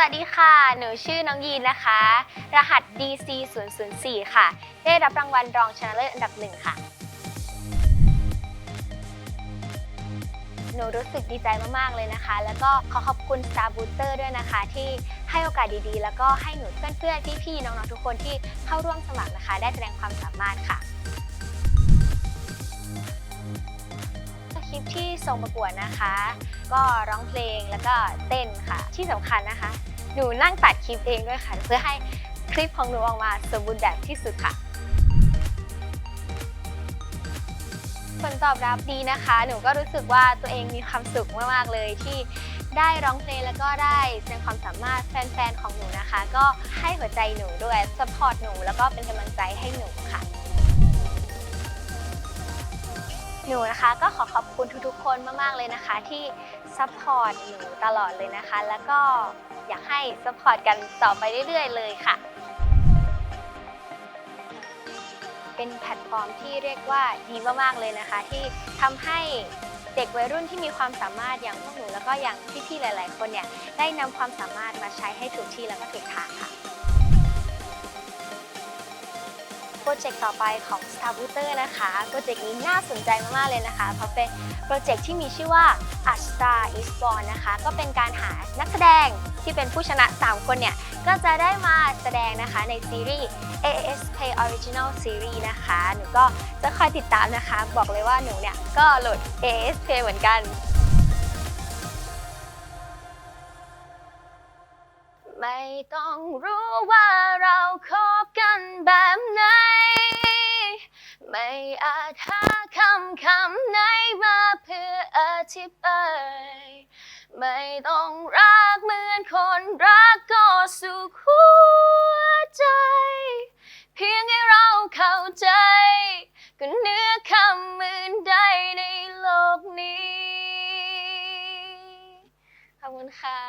วัสดีค่ะ หนูชื่อน้องยีนนะคะ รหัส DC 0 0 4ค่ะ ได้รับรางวัลรองชนะเลิศอันดับหนึ่งค่ะ หนูรู้สึกดีใจมากๆเลยนะคะ แล้วก็ขอขอบคุณ Star Booster ด้วยนะคะ ที่ให้โอกาสดีๆ แล้วก็ให้หนูเพื่อนๆ พี่ๆ น้องๆ ทุกคนที่เข้าร่วมสมัครนะคะ ได้แสดงความสามารถค่ะ คลิปที่ส่งประกวดนะคะ ก็ร้องเพลงแล้วก็เต้นค่ะ ที่สำคัญนะคะ หนูนั่งตัดคลิปเองด้วยค่ะ เพื่อให้คลิปของหนูออกมาสมบูรณ์แบบที่สุดค่ะ ผลตอบรับดีนะคะ หนูก็รู้สึกว่าตัวเองมีความสุขมากๆเลยที่ได้ร้องเพลงแล้วก็ได้แสดงความสามารถแฟนๆของหนูนะคะ ก็ให้หัวใจหนูด้วยสปอร์ตหนูแล้วก็เป็นกำลังใจให้หนูค่ะ หนูนะคะก็ขอขอบคุณทุกๆคนมากๆเลยนะคะ ที่ซัพพอร์ตหนูตลอดเลยนะคะ แล้วก็อยากให้ซัพพอร์ตกันต่อไปเรื่อยๆ เลยค่ะ เป็นแพลตฟอร์มที่เรียกว่าดีมากๆเลยนะคะ ที่ทำให้เด็กวัยรุ่นที่มีความสามารถอย่างพวกหนูแล้วก็อย่างพี่ๆหลาย ๆ คนเนี่ยได้นำความสามารถมาใช้ให้ถูกที่แล้วก็ถูกทางค่ะ โปรเจกต์ต่อไปของ Star Booster นะคะ โปรเจกต์นี้น่าสนใจมาก ๆ เลยนะคะ เพราะเป็นโปรเจกต์ที่มีชื่อว่า A Star Is Born นะคะ ก็เป็นการหานักแสดงที่เป็นผู้ชนะ 3 คนเนี่ย ก็จะได้มาแสดงนะคะในซีรีส์ AAS Play Original Series นะคะ หนูก็จะคอยติดตามนะคะ บอกเลยว่าหนูเนี่ย ก็โหลด AS Play เหมือนกันไม่ต้องรู้ว่าเราคบกันแบบไหน ไม่อาจหาคำคำไหนมาเพื่ออธิบาย ไม่ต้องรักเหมือนคนรักก็สุขหัวใจ เพียงให้เราเข้าใจ ก็เหนื้อคำหมื่นใดในโลกนี้ ขอบคุณค่ะ